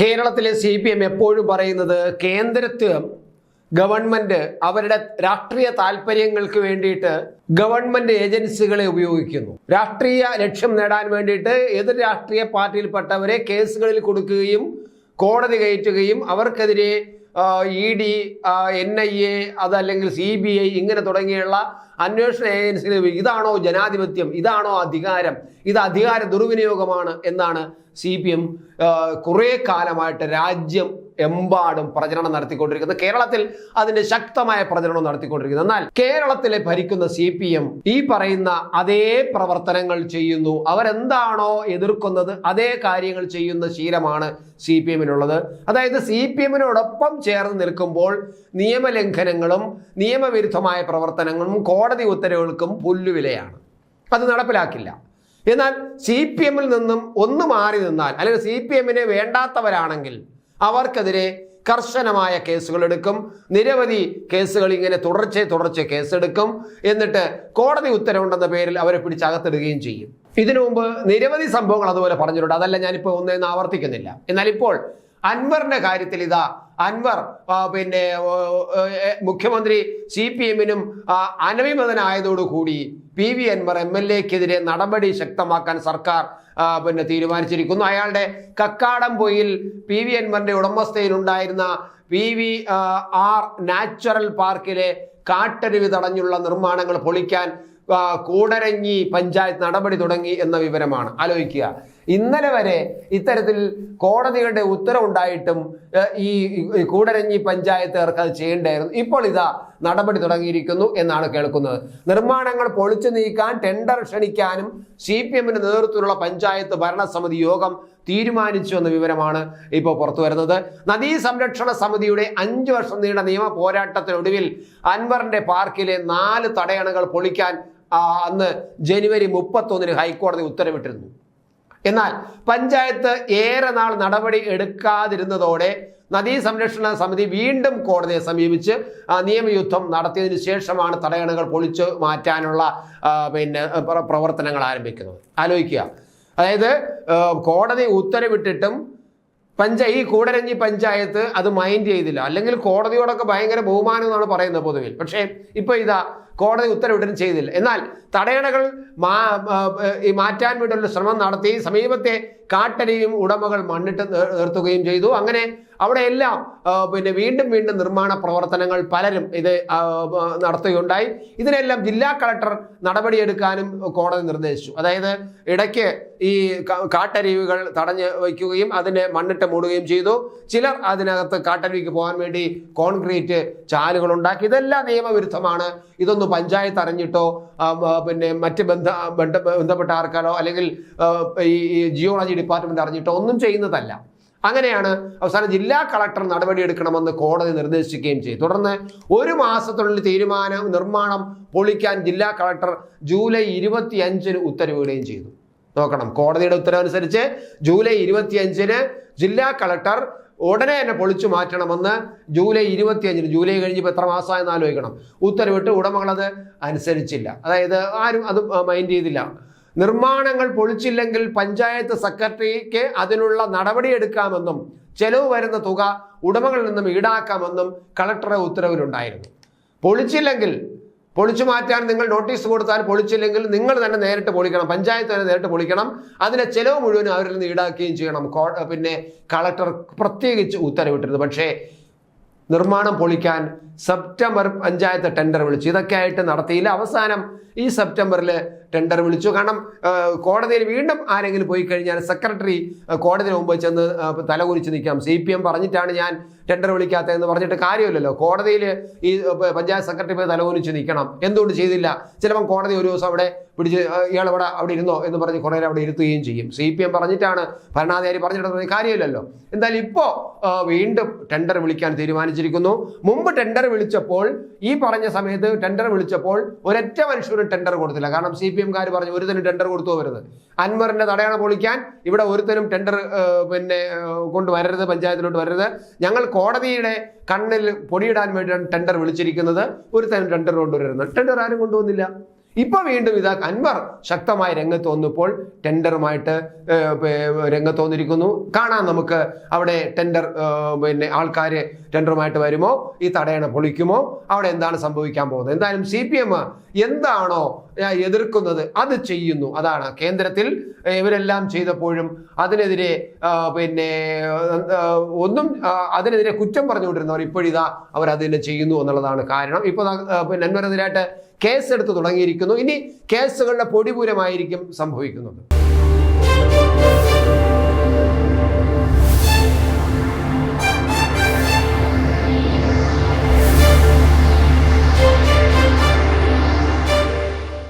കേരളത്തിലെ C P M എപ്പോഴും പറയുന്നത് കേന്ദ്രത്ത് ഗവൺമെന്റ് അവരുടെ രാഷ്ട്രീയ താല്പര്യങ്ങൾക്ക് വേണ്ടിയിട്ട് ഗവൺമെന്റ് ഏജൻസികളെ ഉപയോഗിക്കുന്നു. രാഷ്ട്രീയ ലക്ഷ്യം നേടാൻ വേണ്ടിയിട്ട് എതിർ രാഷ്ട്രീയ പാർട്ടിയിൽപ്പെട്ടവരെ കേസുകളിൽ കൊടുക്കുകയും കോടതി കയറ്റുകയും അവർക്കെതിരെ E D N I A അതല്ലെങ്കിൽ സി ബി ഐ ഇങ്ങനെ തുടങ്ങിയുള്ള അന്വേഷണ ഏജൻസികൾ ഇതാണോ ജനാധിപത്യം? ഇതാണോ അധികാരം? ഇത് അധികാര ദുർവിനിയോഗമാണ് എന്നാണ് സി പി എം കുറേ കാലമായിട്ട് രാജ്യം എമ്പാടും പ്രചരണം നടത്തിക്കൊണ്ടിരിക്കുന്നത് കേരളത്തിൽ അതിന്റെ ശക്തമായ പ്രചരണം നടത്തിക്കൊണ്ടിരിക്കുന്നത് എന്നാൽ കേരളത്തിലെ ഭരിക്കുന്ന സി ഈ പറയുന്ന അതേ പ്രവർത്തനങ്ങൾ ചെയ്യുന്നു. അവരെന്താണോ എതിർക്കുന്നത് അതേ കാര്യങ്ങൾ ചെയ്യുന്ന ശീലമാണ് സി പി എമ്മിനുള്ളത് അതായത് സി പി എമ്മിനോടൊപ്പം ചേർന്ന് നിൽക്കുമ്പോൾ നിയമലംഘനങ്ങളും നിയമവിരുദ്ധമായ പ്രവർത്തനങ്ങളും കോടതി ഉത്തരവുകൾക്കും പുല്ലുവിലയാണ്. അത് നടപ്പിലാക്കില്ല. എന്നാൽ സി പി എമ്മിൽ നിന്നും ഒന്ന് മാറി നിന്നാൽ അല്ലെങ്കിൽ സി പി എമ്മിനെ വേണ്ടാത്തവരാണെങ്കിൽ അവർക്കെതിരെ കർശനമായ കേസുകൾ എടുക്കും. നിരവധി കേസുകൾ ഇങ്ങനെ തുടർച്ചയെ തുടർച്ച കേസെടുക്കും. എന്നിട്ട് കോടതി ഉത്തരവുണ്ടെന്ന പേരിൽ അവരെ പിടിച്ചകത്തിടുകയും ചെയ്യും. ഇതിനു മുമ്പ് നിരവധി സംഭവങ്ങൾ അതുപോലെ പറഞ്ഞിട്ടുണ്ട്. അതല്ല ഞാനിപ്പോൾ ഒന്നേന്ന് ആവർത്തിക്കുന്നില്ല. എന്നാൽ ഇപ്പോൾ അൻവറിന്റെ കാര്യത്തിൽ ഇതാ. അൻവർ പിന്നെ മുഖ്യമന്ത്രി സി പി എമ്മിനും അനവിമതനായതോടുകൂടി P V Anvar M L എക്കെതിരെ നടപടി ശക്തമാക്കാൻ സർക്കാർ പിന്നെ തീരുമാനിച്ചിരിക്കുന്നു. അയാളുടെ കക്കാടംപൊയിൽ പി വി അൻവറിന്റെ ഉടമസ്ഥയിലുണ്ടായിരുന്ന പി വി ആർ നാച്ചുറൽ പാർക്കിലെ കാട്ടരുവി തടഞ്ഞുള്ള നിർമ്മാണങ്ങൾ പൊളിക്കാൻ കൂടരഞ്ഞി പഞ്ചായത്ത് നടപടി തുടങ്ങി എന്ന വിവരമാണ്. ആലോചിക്കുക. ഇന്നലെ വരെ ഇത്തരത്തിൽ കോടതികളുടെ ഉത്തരവുണ്ടായിട്ടും ഈ കൂടരഞ്ഞി പഞ്ചായത്തുകാർക്ക് അത് ചെയ്യേണ്ടായിരുന്നു. ഇപ്പോൾ ഇതാ നടപടി തുടങ്ങിയിരിക്കുന്നു എന്നാണ് കേൾക്കുന്നത്. നിർമ്മാണങ്ങൾ പൊളിച്ചു നീക്കാൻ ടെൻഡർ ക്ഷണിക്കാനും സി പി എമ്മിന്റെ നേതൃത്വത്തിലുള്ള പഞ്ചായത്ത് ഭരണസമിതി യോഗം തീരുമാനിച്ചു എന്ന വിവരമാണ് ഇപ്പോൾ പുറത്തു വരുന്നത്. നദീ സംരക്ഷണ സമിതിയുടെ അഞ്ചു വർഷം നീണ്ട നിയമ പോരാട്ടത്തിനൊടുവിൽ അൻവറിന്റെ പാർക്കിലെ നാല് തടയണകൾ പൊളിക്കാൻ അന്ന് ജനുവരി മുപ്പത്തൊന്നിന് ഹൈക്കോടതി ഉത്തരവിട്ടിരുന്നു. എന്നാൽ പഞ്ചായത്ത് ഏറെ നാൾ നടപടി എടുക്കാതിരുന്നതോടെ നദീ സംരക്ഷണ സമിതി വീണ്ടും കോടതിയെ സമീപിച്ച് നിയമയുദ്ധം നടത്തിയതിനു ശേഷമാണ് തടയണകൾ പൊളിച്ചു മാറ്റാനുള്ള പിന്നെ പ്രവർത്തനങ്ങൾ ആരംഭിക്കുന്നത്. ആലോചിക്കുക. അതായത് കോടതി ഉത്തരവിട്ടിട്ടും പഞ്ച ഈ കൂടരഞ്ഞി പഞ്ചായത്ത് അത് മൈൻഡ് ചെയ്തില്ല. അല്ലെങ്കിൽ കോടതിയോടൊക്കെ ഭയങ്കര ബഹുമാനം എന്നാണ് പറയുന്നത് പൊതുവിൽ. പക്ഷേ ഇപ്പോൾ ഇതാ കോടതി ഉത്തരവിടുകയും ചെയ്തില്ല. എന്നാൽ തടയണകൾ മാറ്റാൻ വേണ്ടിയുള്ള ശ്രമം നടത്തി സമീപത്തെ കാട്ടരിയും ഉടമകൾ മണ്ണിട്ട് നിർ- നിർത്തുകയും ചെയ്തു. അങ്ങനെ അവിടെയെല്ലാം പിന്നെ വീണ്ടും വീണ്ടും നിർമ്മാണ പ്രവർത്തനങ്ങൾ പലരും ഇത് നടത്തുകയുണ്ടായി. ഇതിനെല്ലാം ജില്ലാ കളക്ടർ നടപടിയെടുക്കാനും കോടതി നിർദ്ദേശിച്ചു. അതായത് ഇടയ്ക്ക് ഈ കാട്ടരുവികൾ തടഞ്ഞ് വയ്ക്കുകയും അതിനെ മണ്ണിട്ട് മൂടുകയും ചെയ്തു. ചിലർ അതിനകത്ത് കാട്ടരുവിക്ക് പോകാൻ വേണ്ടി കോൺക്രീറ്റ് ചാലുകൾ ഉണ്ടാക്കി. ഇതെല്ലാം നിയമവിരുദ്ധമാണ്. ഇതൊന്നും പഞ്ചായത്ത് അറിഞ്ഞിട്ടോ പിന്നെ മറ്റ് ബന്ധ ബന്ധ- ബന്ധപ്പെട്ട ആർക്കാരോ അല്ലെങ്കിൽ ഈ ജിയോളജി ഡിപ്പാർട്ട്മെന്റ് അറിഞ്ഞിട്ടോ ഒന്നും ചെയ്യുന്നതല്ല. അങ്ങനെയാണ് അവസാനം ജില്ലാ കളക്ടർ നടപടിയെടുക്കണമെന്ന് കോടതി നിർദ്ദേശിക്കുകയും ചെയ്തു. തുടർന്ന് ഒരു മാസത്തിനുള്ളിൽ തീരുമാനം നിർമ്മാണം പൊളിക്കാൻ ജില്ലാ കളക്ടർ ജൂലൈ ഇരുപത്തി അഞ്ചിന് ഉത്തരവിടുകയും ചെയ്തു. നോക്കണം കോടതിയുടെ ഉത്തരവനുസരിച്ച് ജൂലൈ ഇരുപത്തിയഞ്ചിന് ജില്ലാ കളക്ടർ ഉടനെ തന്നെ പൊളിച്ചു മാറ്റണമെന്ന് ജൂലൈ ഇരുപത്തിയഞ്ചിന് ജൂലൈ കഴിഞ്ഞപ്പോൾ എത്ര മാസമായെന്ന് ആലോചിക്കണം. ഉത്തരവിട്ട് ഉടമകളത് അനുസരിച്ചില്ല. അതായത് ആരും അത് മൈൻഡ് ചെയ്തില്ല. നിർമ്മാണങ്ങൾ പൊളിച്ചില്ലെങ്കിൽ പഞ്ചായത്ത് സെക്രട്ടറിക്ക് അതിനുള്ള നടപടിയെടുക്കാമെന്നും ചെലവ് വരുന്ന തുക ഉടമകളിൽ നിന്നും ഈടാക്കാമെന്നും കളക്ടറുടെ ഉത്തരവിലുണ്ടായിരുന്നു. പൊളിച്ചില്ലെങ്കിൽ പൊളിച്ചു മാറ്റാൻ നിങ്ങൾ നോട്ടീസ് കൊടുത്താൽ പൊളിച്ചില്ലെങ്കിൽ നിങ്ങൾ തന്നെ നേരിട്ട് പൊളിക്കണം പഞ്ചായത്ത് തന്നെ നേരിട്ട് പൊളിക്കണം. അതിന്റെ ചെലവ് മുഴുവനും അവരിൽ നിന്ന് ഈടാക്കുകയും ചെയ്യണം. പിന്നെ കളക്ടർ പ്രത്യേകിച്ച് ഉത്തരവിട്ടിരുന്നു. പക്ഷേ നിർമ്മാണം പൊളിക്കാൻ സെപ്റ്റംബർ പഞ്ചായത്ത് ടെൻഡർ വിളിച്ചു. ഇതൊക്കെ ആയിട്ട് നടത്തിയില്ല. അവസാനം ഈ സെപ്റ്റംബറിൽ ടെൻഡർ വിളിച്ചു. കാരണം കോടതിയിൽ വീണ്ടും ആരെങ്കിലും പോയി കഴിഞ്ഞാൽ സെക്രട്ടറി കോടതി മുമ്പ് ചെന്ന് തലകുരിച്ച് നിൽക്കാം. സി പി എം പറഞ്ഞിട്ടാണ് ഞാൻ ടെൻഡർ വിളിക്കാത്തതെന്ന് പറഞ്ഞിട്ട് കാര്യമില്ലല്ലോ. കോടതിയിൽ ഈ പഞ്ചായത്ത് സെക്രട്ടറി പോയി തലകുനിച്ച് നിൽക്കണം. എന്തുകൊണ്ട് ചെയ്തില്ല? ചിലപ്പം കോടതി ഒരു ദിവസം അവിടെ പിടിച്ച് ഇയാളവിടെ അവിടെ ഇരുന്നോ എന്ന് പറഞ്ഞ് കുറേ അവിടെ ഇരുത്തുകയും ചെയ്യും. സി പി എം പറഞ്ഞിട്ടാണ് ഭരണാധികാരി പറഞ്ഞിട്ട് കാര്യമില്ലല്ലോ. എന്തായാലും ഇപ്പോൾ വീണ്ടും ടെൻഡർ വിളിക്കാൻ തീരുമാനിച്ചിരിക്കുന്നു. മുമ്പ് ടെൻഡർ വിളിച്ചപ്പോൾ ഈ പറഞ്ഞ സമയത്ത് ടെൻഡർ വിളിച്ചപ്പോൾ ഒരൊറ്റ മനുഷ്യരും ടെൻഡർ കൊടുത്തില്ല. കാരണം സി പി എംകാർ പറഞ്ഞു ഒരുത്തനും ടെൻഡർ കൊടുത്തു വരുന്നത് അൻവറിന്റെ തടയണ പൊളിക്കാൻ ഇവിടെ ഒരുത്തനും ടെൻഡർ പിന്നെ കൊണ്ട് കൊണ്ടുവരരുത് പഞ്ചായത്തിലോട്ട് വരരുത്. ഞങ്ങൾ കോടതിയുടെ കണ്ണിൽ പൊടിയിടാൻ വേണ്ടിയാണ് ടെൻഡർ വിളിച്ചിരിക്കുന്നത്. ഒരുത്തനും ടെൻഡർ കൊണ്ടുവരുന്നത് ടെൻഡർ ആരും കൊണ്ടുവന്നില്ല. ഇപ്പൊ വീണ്ടും ഇതാ അൻവർ ശക്തമായി രംഗത്ത് വന്നപ്പോൾ ടെൻഡറുമായിട്ട് രംഗത്ത് വന്നിരിക്കുന്നു. കാണാം നമുക്ക് അവിടെ ടെൻഡർ പിന്നെ ആൾക്കാർ ടെൻഡറുമായിട്ട് വരുമോ? ഈ തടയണ പൊളിക്കുമോ? അവിടെ എന്താണ് സംഭവിക്കാൻ പോകുന്നത്? എന്തായാലും സി പി എം എന്താണോ എതിർക്കുന്നത് അത് ചെയ്യുന്നു. അതാണ് കേന്ദ്രത്തിൽ ഇവരെല്ലാം ചെയ്തപ്പോഴും അതിനെതിരെ പിന്നെ ഒന്നും അതിനെതിരെ കുറ്റം പറഞ്ഞുകൊണ്ടിരുന്നവർ ഇപ്പോഴിതാ അവർ അതിനെ ചെയ്യുന്നു എന്നുള്ളതാണ് കാരണം. ആ, പിന്നെ അൻവറിനെതിരായിട്ട് കേസെടുത്ത് തുടങ്ങിയിരിക്കുന്നു. ഇനി കേസുകളുടെ പൊടിപൂരമായിരിക്കും സംഭവിക്കുന്നത്.